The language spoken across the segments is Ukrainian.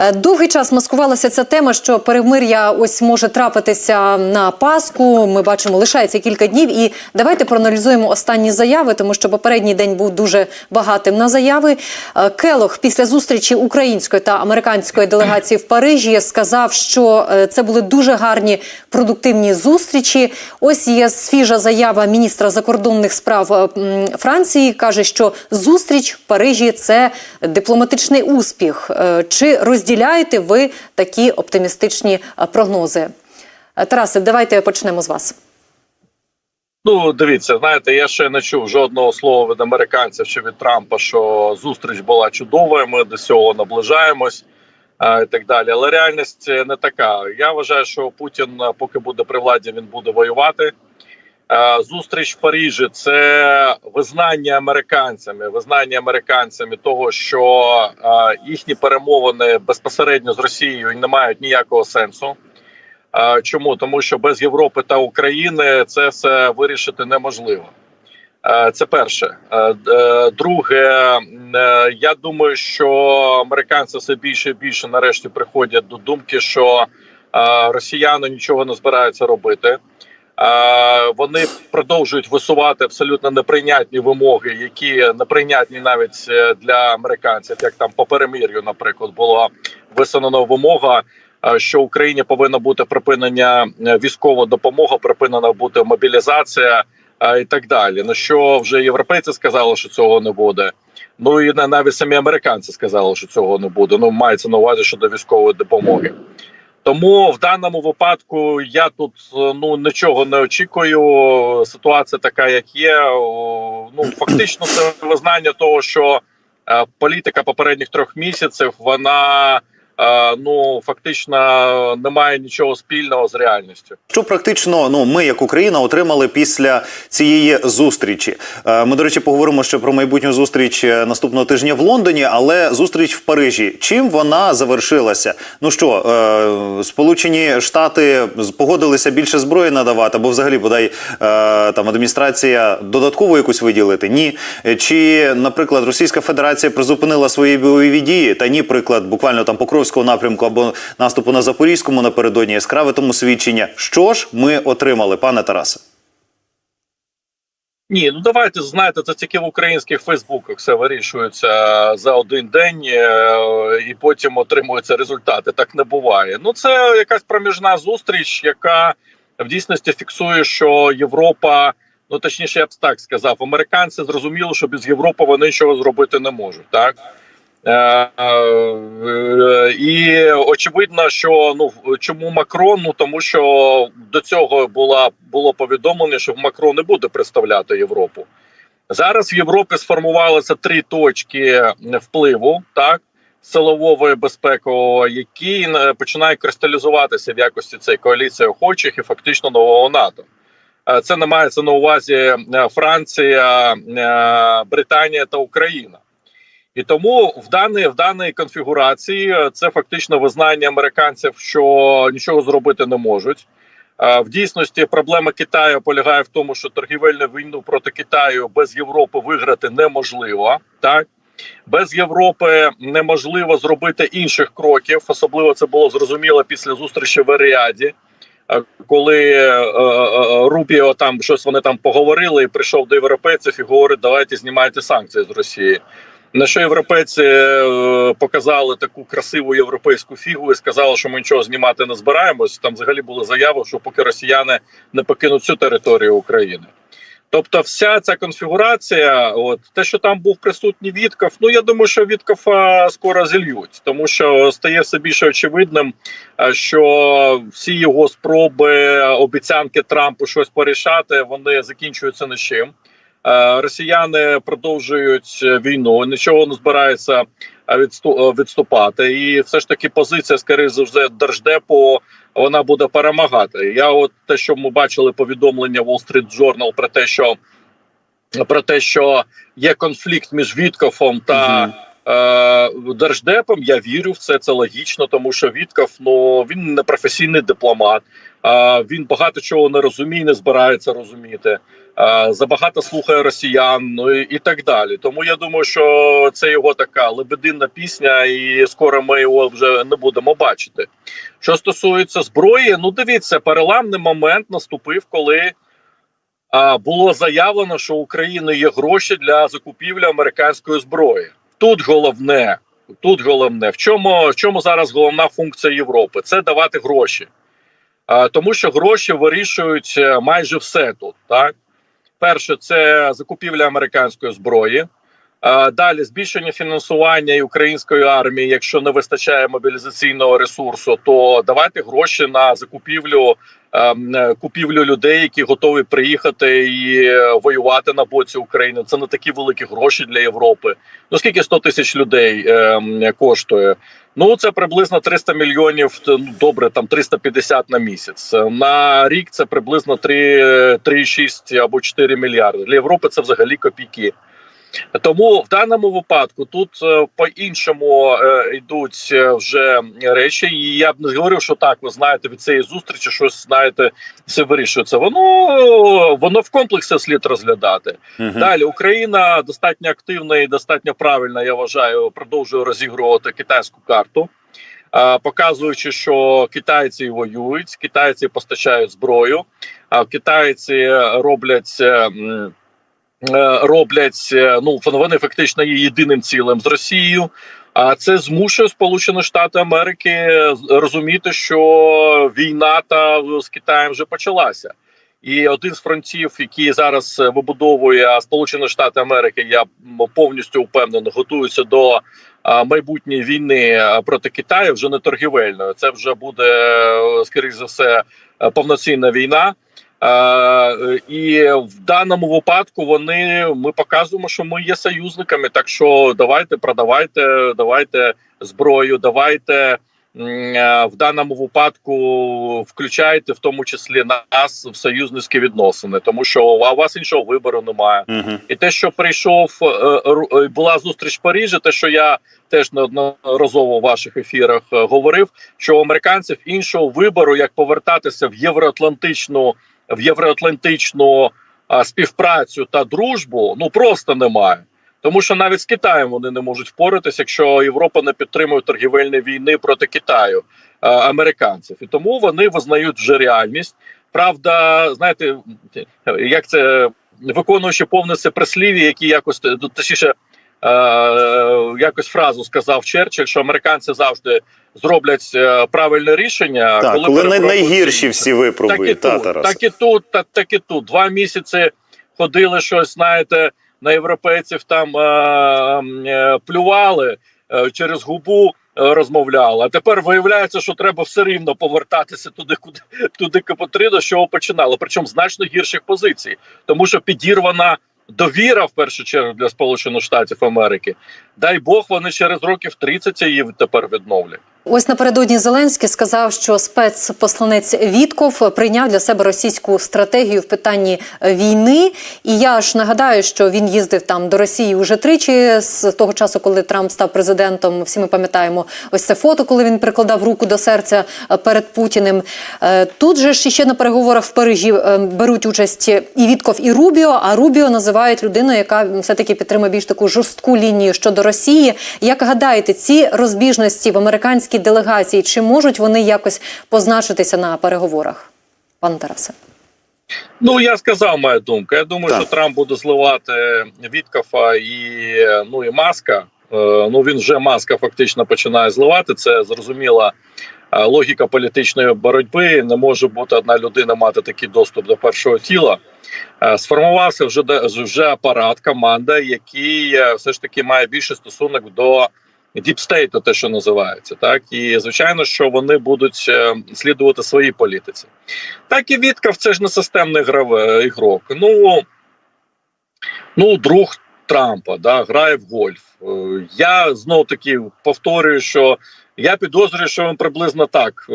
Е, Довгий час маскувалася ця тема, що перемир'я ось може трапитися на Пасху. Ми бачимо, лишається кілька днів. І давайте проаналізуємо останні заяви, тому що попередній день був дуже багатим на заяви. Е, Келох після зустрічі української та американської делегації в Парижі сказав, що е, це були дуже гарні продуктивні зустрічі. Ось є свіжа заява міністра закордонних справ Франції. каже, що зустріч в Парижі це дипломатичний успіх. Чи розділяєте ви такі оптимістичні е, прогнози? Е, Тарасе, давайте почнемо з вас. Ну, дивіться, знаєте, я ще не чув жодного слова від американців чи від Трампа, що зустріч була чудовою. Ми до цього наближаємось а, і так далі. Але реальність не така. Я вважаю, що Путін, поки буде при владі, він буде воювати. А, Зустріч в Парижі це визнання американцями, визнання американцями того, що їхні перемовини безпосередньо з Росією не мають ніякого сенсу. Чому тому, що без Європи та України це все вирішити неможливо. Е, Це перше. Е, е, Друге, е, я думаю, що американці все більше і більше нарешті приходять до думки, що е, росіяни нічого не збираються робити. Е, Вони продовжують висувати абсолютно неприйнятні вимоги, які неприйнятні навіть е, для американців, як там по перемир'ю, наприклад, була висунена вимога е, що Україні повинна бути припинення військова допомога, припинена бути мобілізація і так далі. Ну що вже європейці сказали, що цього не буде. Ну і на- навіть самі американці сказали, що цього не буде. Ну мається на увазі щодо військової допомоги. Тому в даному випадку я тут е, ну нічого не очікую. Ситуація така, як є. Ну фактично, це визнання того, що е, політика попередніх трьох місяців вона ну фактично не має нічого спільного з реальністю. Що практично ну ми, як Україна, отримали після цієї зустрічі. Е, Ми, до речі, поговоримо ще про майбутню зустріч е, наступного тижня в Лондоні, але зустріч в Парижі. Чим вона завершилася? Ну що, е, Сполучені Штати погодилися більше зброї надавати, або взагалі бодай там адміністрація додатково якусь виділити? Ні. Чи, наприклад, Російська Федерація призупинила свої бойові дії? Та ні, приклад буквально там Покровського напрямку або наступу на Запорізькому напередодні яскраве тому свідчення. Що ж ми отримали, пане Тарасе? Ні, ну давайте знаєте, це тільки в українських Фейсбуках все вирішується за один день е, і потім отримуються результати. Так не буває. Ну це якась проміжна зустріч, яка в дійсності фіксує, що Європа, ну точніше, я б так сказав, американці зрозуміли, що без Європи вони нічого зробити не можуть. Так і очевидно, що ну чому Макрон? Ну тому що до цього була було повідомлення, що Макрон не буде представляти Європу. Зараз в Європі сформувалися три точки впливу, так силового і безпекового, які е, починають кристалізуватися в якості цієї коаліції охочих і фактично нового НАТО. Е, Це не мається на увазі е, Франція, е, Британія та Україна. І тому в даній в даній конфігурації е, це фактично визнання американців, що нічого зробити не можуть. Е, В дійсності проблема Китаю полягає в тому, що торгівельну війну проти Китаю без Європи виграти неможливо. Так без Європи неможливо зробити інших кроків. Особливо це було зрозуміло після зустрічі в Аріаді, е, коли е, Рубіо там щось вони там поговорили, і прийшов до європейців і говорить: давайте знімайте санкції з Росії. На що європейці е, показали таку красиву європейську фігу і сказали, що ми нічого знімати не збираємось. Там взагалі були заяви, що поки росіяни не покинуть цю територію України. Тобто, вся ця конфігурація, от те, що там був присутній Вітков, ну я думаю, що Віткова скоро зільють, тому що стає все більше очевидним, е, що всі його спроби, обіцянки Трампу щось порішати, вони закінчуються нічим. Е, Росіяни продовжують війну, нічого не збираються е, е, відступати, і все ж таки позиція, скоріше за все, держдепу вона буде перемагати. Я, от те, що ми бачили повідомлення Wall Street Journal про те, що про те, що є конфлікт між Віткофом та е, держдепом. Я вірю в це. Це логічно, тому що Вітков ну він не професійний дипломат. Він багато чого не розуміє, не збирається розуміти. Е, забагато слухає росіян, ну і, і так далі. Тому я думаю, що це його така лебединна пісня, і скоро ми його вже не будемо бачити. Що стосується зброї, ну дивіться, переламний момент наступив, коли а, було заявлено, що у України є гроші для закупівлі американської зброї. Тут головне, тут головне, в чому, в чому зараз головна функція Європи? Це давати гроші. Тому що гроші вирішують е, майже все тут. Так, перше, це закупівля американської зброї. Далі збільшення фінансування і української армії. Якщо не вистачає мобілізаційного ресурсу, то давайте гроші на закупівлю е, купівлю людей, які готові приїхати і е, воювати на боці України. Це не такі великі гроші для Європи. Ну скільки 100 тисяч людей ем, коштує? Ну це приблизно 300 мільйонів. ну, Добре, там 350 на місяць. На рік це приблизно 3, 3,6 або 4 мільярди. Для Європи це взагалі копійки. Тому в даному випадку тут е, по-іншому е, йдуть е, вже речі. І я б не говорив, що так, ви знаєте, від цієї зустрічі щось знаєте, все вирішується. Воно воно в комплексі слід розглядати. Мгм. Далі Україна достатньо активна і достатньо правильно, я вважаю, продовжує розігрувати китайську карту. Показуючи, що китайці воюють, китайці постачають зброю, а китайці роблять роблять е, ну вони фактично є єдиним цілим з Росією. А це змушує Сполучені Штати Америки розуміти, що війна та з Китаєм вже почалася. І один з фронтів, який зараз вибудовує Сполучені Штати Америки, я повністю впевнений, готуються до майбутньої війни проти Китаю вже не торгівельною. Це вже буде е, скоріш за все е, повноцінна війна. Е, і в даному випадку вони ми показуємо, що ми є союзниками. Так що давайте продавайте, давайте зброю, давайте е, в даному випадку включайте в тому числі нас в союзницькі відносини, тому що у вас іншого вибору немає. Мгм. І те, що прийшов е, була зустріч в Парижі, те, що я теж неодноразово в ваших ефірах говорив, що у американців іншого вибору, як повертатися в євроатлантичну в євроатлантичну співпрацю та дружбу, ну просто немає. Тому що навіть з Китаєм вони не можуть впоратися, якщо Європа не підтримує торгівельні війни проти Китаю американців, і тому вони визнають вже реальність. Правда, знаєте, як це виконуючи повне прислів'я, які якось точніше, якось фразу сказав Черчилль, що американці завжди зроблять е, правильне рішення, Так, коли, перепробують найгірші всі Так і випробують, та, тут, Тарас. так і тут, так, так і тут. Два місяці ходили щось, знаєте, на європейців там е, е, плювали е, через губу. е, Розмовляли, а тепер виявляється, що треба все рівно повертатися туди, куди туди потрібно, з чого починали. Причому значно гірших позицій, тому що підірвана довіра в першу чергу для Сполучених Штатів Америки. Дай Бог, вони через років 30 її тепер відновлять. Ось напередодні Зеленський сказав, що спецпосланець Вітков прийняв для себе російську стратегію в питанні війни. І я ж нагадаю, що він їздив там до Росії уже тричі з того часу, коли Трамп став президентом. Всі ми пам'ятаємо ось це фото, коли він прикладав руку до серця е, перед Путіним. Е, Тут же ж ще на переговорах в Парижі е, беруть участь і Вітков, і Рубіо. А Рубіо називають людиною, яка все таки підтримує більш таку жорстку лінію щодо Росії. Як гадаєте, ці розбіжності в американській делегації чи можуть вони якось позначитися на переговорах, пане Тарасе? Ну я сказав мою думку. Я думаю, Так. що Трамп буде зливати Віткафа і ну і маска. Е, Ну він вже маска фактично починає зливати. Це зрозуміла е, логіка політичної боротьби. Не може бути одна людина мати такий доступ до першого тіла. Е, Сформувався вже де- вже апарат, команда, який все ж таки має більше стосунок до діпстейту, те, що називається, так і звичайно, що вони будуть е, слідувати своїй політиці. Так і Віткав, це ж не системний граве ігрок. Ну, ну друг Трампа, да, грає в гольф. Е, Я знов таки повторюю, що я підозрюю, що він приблизно так е,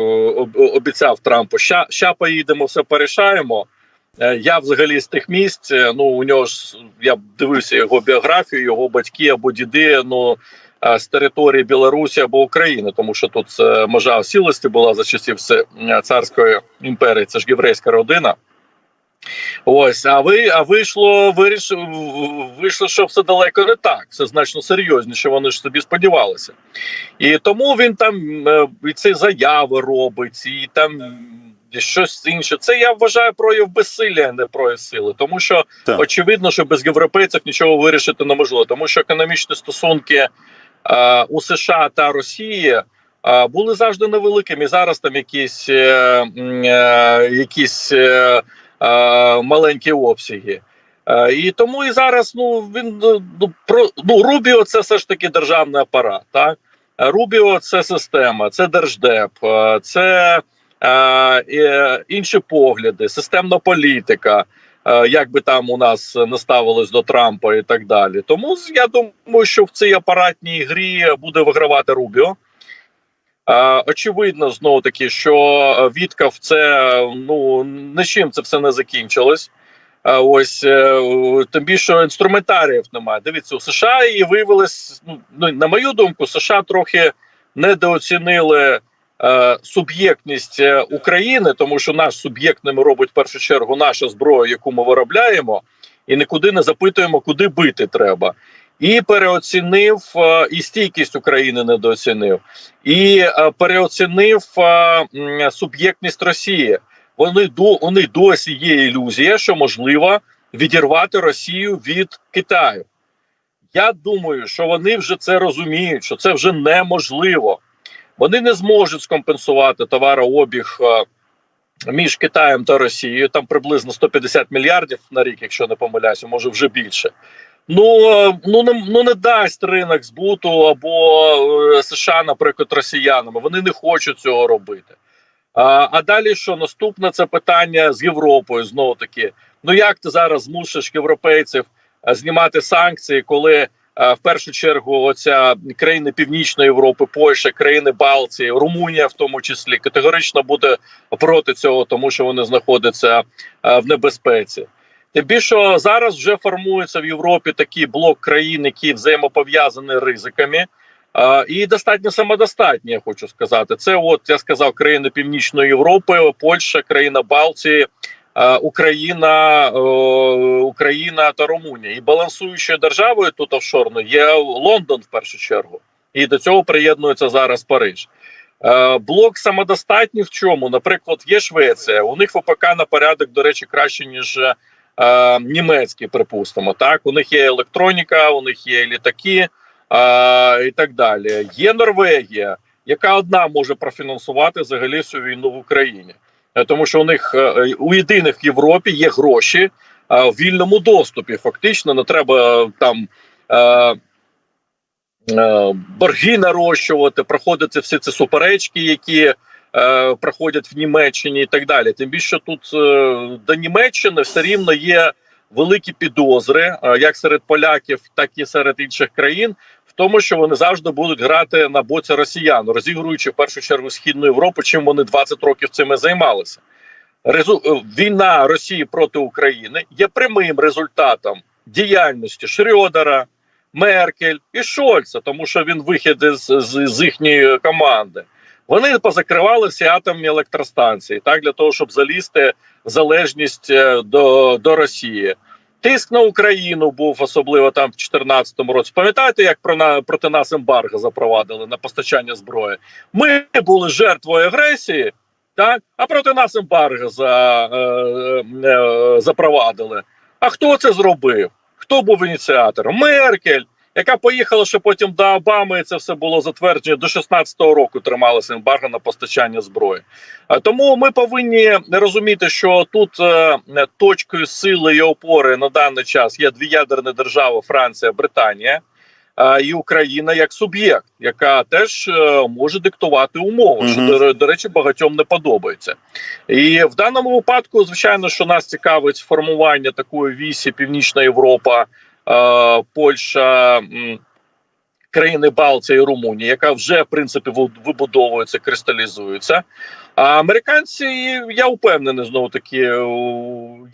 обіцяв Трампу. Ща, ща поїдемо, все порішаємо. Е, Я взагалі з тих місць. е, Ну у нього ж я дивився його біографію, його батьки або діди. Ну е, з території Білорусі або України, тому що тут е, межа осілості була за часів е, царської імперії. Це ж єврейська родина. Ось, а ви а вийшло, виріш, вийшло, що все далеко не так. Все значно серйозніше. Вони ж собі сподівалися. І тому він там е, і ці заяви робить, і там щось інше. Це я вважаю прояв безсилля, а не прояв сили. Тому що Так. очевидно, що без європейців нічого вирішити неможливо, тому що економічні стосунки е, у США та Росії. е, Були завжди невеликими. Зараз там якісь, е, е, якісь е, е, маленькі обсяги. Е, і тому і зараз ну він ну, ну, про ну Рубіо це все ж таки державний апарат. Так Е, Рубіо це система, це держдеп, е, це е, е, інші погляди, системна політика. Е, Як би там у нас не ставилось до Трампа і так далі. Тому я думаю, що в цій апаратній грі буде вигравати Рубіо. Е, Очевидно, знову таки, що Віткав це ну нічим це все не закінчилось. Ось е, тим більше інструментаріїв немає. Дивіться, у США і виявилось, ну, ну на мою думку, США трохи недооцінили е, суб'єктність е, України, тому що наш суб'єктними робить в першу чергу наша зброя, яку ми виробляємо, і нікуди не запитуємо, куди бити треба. І переоцінив е, і стійкість України недооцінив, і е, переоцінив е, суб'єктність Росії. Вони до них досі є ілюзія, що можливо відірвати Росію від Китаю. Я думаю, що вони вже це розуміють, що це вже неможливо. Вони не зможуть скомпенсувати товарообіг е, між Китаєм та Росією. Там приблизно 150 мільярдів на рік, якщо не помиляюся, може вже більше. Ну, е, ну, не, ну не дасть ринок збуту або е, США, наприклад, росіянами. Вони не хочуть цього робити. А, а далі що наступне це питання з Європою знову таки. Ну як ти зараз змусиш європейців знімати санкції, коли в першу чергу оця країни Північної Європи, Польща, країни Балтії, Румунія, в тому числі, категорично буде проти цього, тому що вони знаходяться е, в небезпеці. Тим більше зараз вже формується в Європі такий блок країн, які взаємопов'язані ризиками. Uh, і достатньо самодостатні, я хочу сказати. Це, от я сказав, країни Північної Європи, Польща, країна Балтії, Україна, uh, Україна та Румунія. І балансуючою державою тут офшорно є Лондон в першу чергу. І до цього приєднується зараз Париж. Блок самодостатній в чому? Наприклад, є Швеція. У них ВПК на порядок, до речі, краще ніж німецький, припустимо. Так, у них є електроніка, у них є літаки а, і так далі. Є Норвегія, яка одна може профінансувати взагалі всю війну в Україні, Е, тому що у них е, у єдиних в Європі є гроші в вільному доступі. Фактично, не треба там. е, е, Борги нарощувати, проходити всі ці суперечки, які е, проходять в Німеччині, і так далі. Тим більше тут е, до Німеччини все рівно є великі підозри, е, як серед поляків, так і серед інших країн, тому, що вони завжди будуть грати на боці росіян, розігруючи в першу чергу східну Європу, чим вони 20 років цим займалися. Резу... е, Війна Росії проти України є прямим результатом діяльності Шрьодера, Меркель і Шольца, тому що він вихід з, з, з їхньої команди. Вони позакривали всі атомні електростанції так для того, щоб залізти залежність е, до, до Росії. Тиск на Україну був особливо там в 2014 році. Пам'ятаєте, як про на проти нас ембарго запровадили на постачання зброї? Ми були жертвою агресії, так а проти нас ембарго за, е, е, запровадили. А хто це зробив? Хто був ініціатором? Меркель, яка поїхала ще потім до Обами, і це все було затверджено до 16-го року. Трималося ембарго на постачання зброї. Тому ми повинні розуміти, що тут е, точкою сили і опори на даний час є дві ядерні держави: Франція, Британія. е, І Україна як суб'єкт, яка теж е, може диктувати умови, що Мгм. до, до речі, багатьом не подобається. І в даному випадку, звичайно, що нас цікавить формування такої вісі Північна Європа, Польща, країни Балтії і Румунії, яка вже в принципі ву- вибудовується, кристалізується. А американці, я впевнений, знову таки.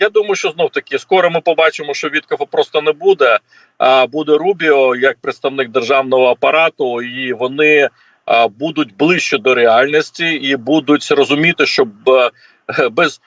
Я думаю, що знов таки скоро ми побачимо, що Віткафа просто не буде. А буде Рубіо як представник державного апарату, і вони будуть ближче до реальності і будуть розуміти, що е, без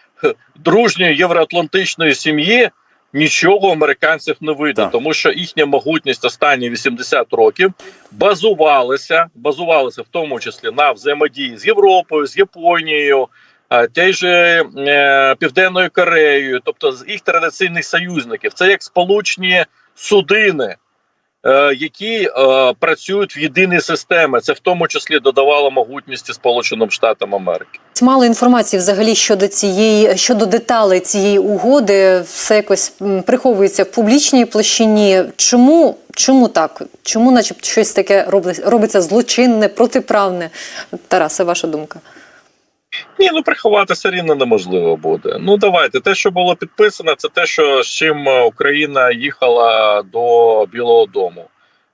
дружньої євроатлантичної сім'ї нічого американців не вийде, Так. тому що їхня могутність останні 80 років базувалася, базувалася в тому числі на взаємодії з Європою, з Японією. а, Тією же е, Південною Кореєю, тобто з їх традиційних союзників, це як сполучні судини, е, які е, працюють в єдиній системі. Це в тому числі додавало могутності Сполученим Штатам Америки. Мало інформації взагалі щодо цієї щодо деталей цієї угоди, все якось приховується в публічній площині. Чому чому так? Чому, начебто, щось таке робиться злочинне, протиправне? Тарасе, ваша думка? Ні, ну приховати все рівно неможливо буде. Ну давайте те, що було підписано, це те, що з чим е, Україна їхала до Білого Дому.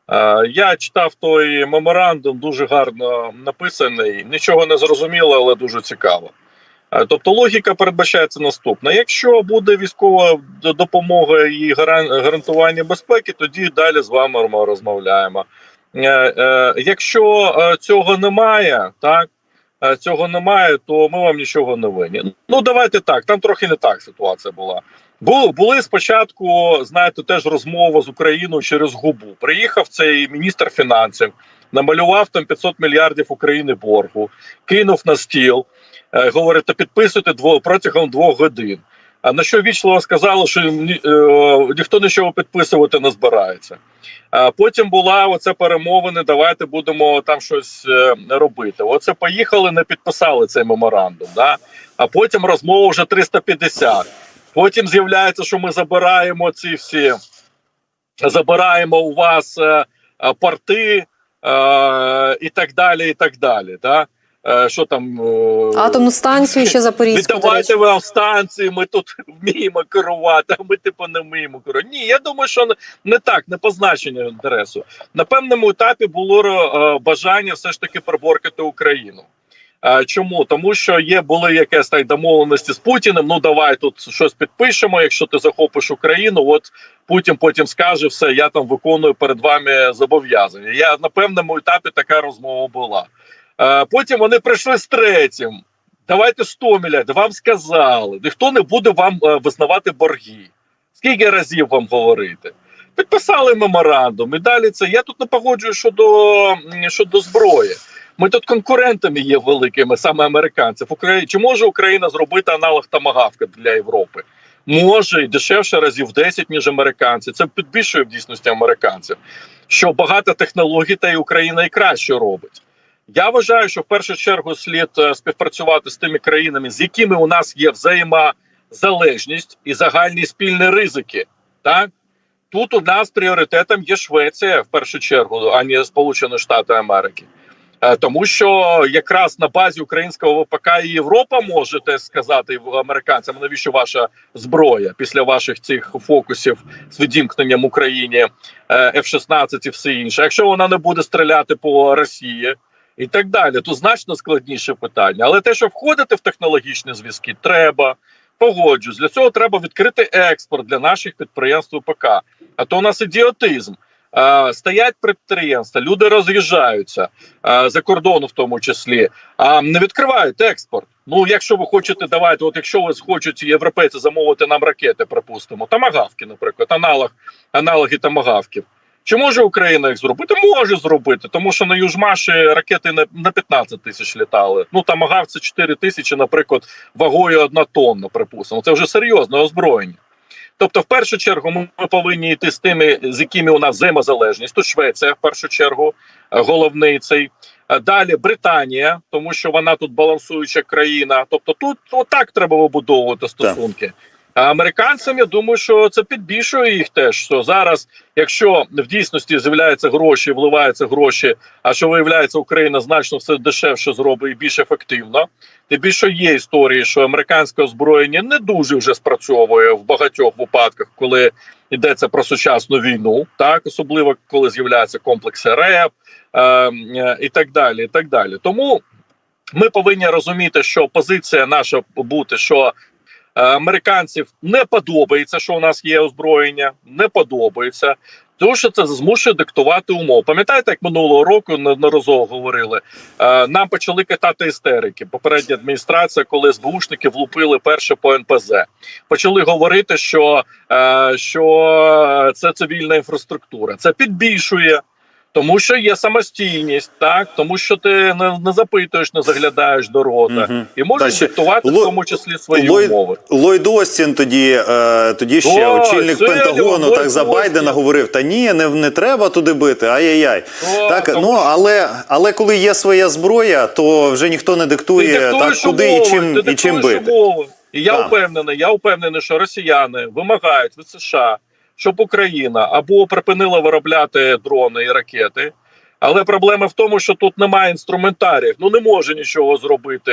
Е, Я читав той меморандум, дуже гарно написаний. Нічого не зрозуміло, але дуже цікаво. Е, Тобто логіка передбачається наступна: якщо буде військова допомога і гарантування безпеки, тоді далі з вами розмовляємо. Якщо цього немає, так цього немає, то ми вам нічого не винні. Ну давайте так. Там трохи не так ситуація була. Були, були спочатку, знаєте, теж розмова з Україною через губу. Приїхав цей міністр фінансів, намалював там 500 мільярдів України боргу, кинув на стіл, е, говорить, підписуйте дво, протягом двох годин. На що вічливо сказали, що е, ніхто нічого підписувати не збирається. Потім була оце перемовини. Давайте будемо там щось е, робити. Оце поїхали, не підписали цей меморандум. Да? А потім розмова вже 350. Потім з'являється, що ми забираємо ці всі, забираємо у вас е, порти і так далі. І так далі. Да? Е, що там е, Атомну станцію ще Запорізьку. Віддавайте вам станції, ми тут вміємо керувати, а ми типу не вміємо керувати. Ні, я думаю, що не, не так, не позначення інтересу. На певному етапі було е, бажання все ж таки приборкати Україну. Е, чому? Тому що є були якісь так домовленості з Путіним. Ну давай тут щось підпишемо. Якщо ти захопиш Україну, от Путін потім скаже все, я там виконую перед вами зобов'язання. Я на певному етапі така розмова була. Е, потім вони прийшли з третім. Давайте 100 мільярдів. Вам сказали, ніхто не буде вам е, визнавати борги. Скільки разів вам говорити? Підписали меморандум і далі це. Я тут не погоджую щодо, щодо зброї. Ми тут конкурентами є великими, саме американців. Чи може Україна зробити аналог тамагавка для Європи? Може і дешевше разів 10, ніж американці. Це підбільшує в дійсності американців. Що багато технологій та й Україна і краще робить. Я вважаю, що в першу чергу слід е, співпрацювати з тими країнами, з якими у нас є взаємозалежність і загальні спільні ризики. Так тут у нас пріоритетом є Швеція в першу чергу, а не Сполучені Штати Америки. Е, Тому що якраз на базі українського ВПК і Європа можете сказати американцям, навіщо ваша зброя після ваших цих фокусів з відімкненням Україні е, F-16 і все інше. Якщо вона не буде стріляти по Росії і так далі, то значно складніше питання. Але те, що входити в технологічні зв'язки, треба. Погоджусь, для цього треба відкрити експорт для наших підприємств ВПК. А то у нас ідіотизм. Стоять підприємства, люди роз'їжджаються за кордону, в тому числі, а не відкривають експорт. Ну, якщо ви хочете, давайте, от якщо ви хочуть європейці замовити нам ракети, припустимо, тамагавки, наприклад, аналог, аналоги тамагавків. Чи може Україна їх зробити? Може зробити, тому що на Южмаші ракети на, на 15 тисяч літали. Ну тамагав це 4 тисячі, наприклад, вагою одна тонна, припустимо. Це вже серйозне озброєння. Тобто, в першу чергу, ми ми повинні йти з тими, з якими у нас взаємозалежність. Тут Швеція, в першу чергу, е, головний цей. Е, Далі Британія, тому що вона тут балансуюча країна. Тобто, тут отак треба вибудовувати стосунки. А американцям я думаю, що це підбільшує їх теж. Що зараз, якщо в дійсності з'являються гроші, вливаються гроші, а що виявляється, Україна значно все дешевше зробить і більш ефективно. Тим більше є історії, що американське озброєння не дуже вже спрацьовує в багатьох випадках, коли йдеться про сучасну війну, так особливо коли з'являються комплекси РЕП е, е, і так далі. І так далі. Тому ми повинні розуміти, що позиція наша бути, що Американців не подобається, що у нас є озброєння, не подобається. Тому що це змушує диктувати умови. Пам'ятаєте, як минулого року неодноразово говорили? Е, нам почали катати істерики. Попередня адміністрація, коли СБУшники влупили перше по НПЗ, почали говорити, що, е, що це цивільна інфраструктура. Це підбільшує. Тому що є самостійність, так тому що ти не, не запитуєш, не заглядаєш до рота Мгм. і можеш диктувати в тому числі свої Ллойд- умови. Ллойд Остін тоді, е, тоді ще О, очільник сильно, Пентагону Ллойд так за Байдена Остін. говорив: та ні, не, не треба туди бити. Ай-яй-яй. Так, тому ну але, але коли є своя зброя, то вже ніхто не диктує так, куди умови, і чим, і чим бити. умови. І я Так. впевнений, я впевнений, що росіяни вимагають від США, щоб Україна або припинила виробляти дрони і ракети. Але проблема в тому, що тут немає інструментарів. Ну не може нічого зробити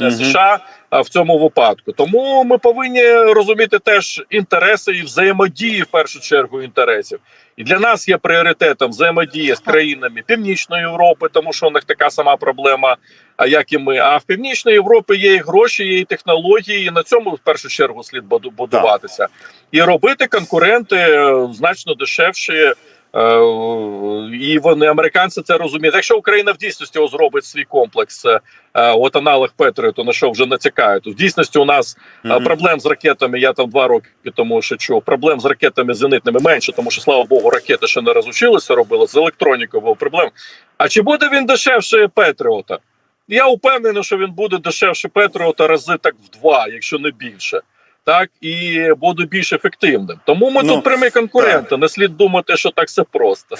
е, США а, в цьому випадку. Тому ми повинні розуміти теж інтереси і взаємодії в першу чергу інтересів. І для нас є пріоритетом взаємодія з країнами Північної Європи, тому що у них така сама проблема, а як і ми. А в Північній Європі є і гроші, є і технології. І на цьому в першу чергу слід буду- будуватися і робити конкуренти е, значно дешевші. Е, І вони американці це розуміють. Якщо Україна в дійсності зробить свій комплекс, е, от аналог Петріоту, на що вже натякають, то в дійсності у нас е, Мгм. проблем з ракетами. Я там два роки тому що чув. Проблем з ракетами зенитними менше, тому що слава Богу, ракети ще не розучилися робили. З електронікою був проблем. А чи буде він дешевше Петріота? Я впевнений, що він буде дешевше Петріота рази так в два, якщо не більше. Так і буду більш ефективним. Тому ми Ну, тут прямі конкуренти. Не слід думати, що так все просто.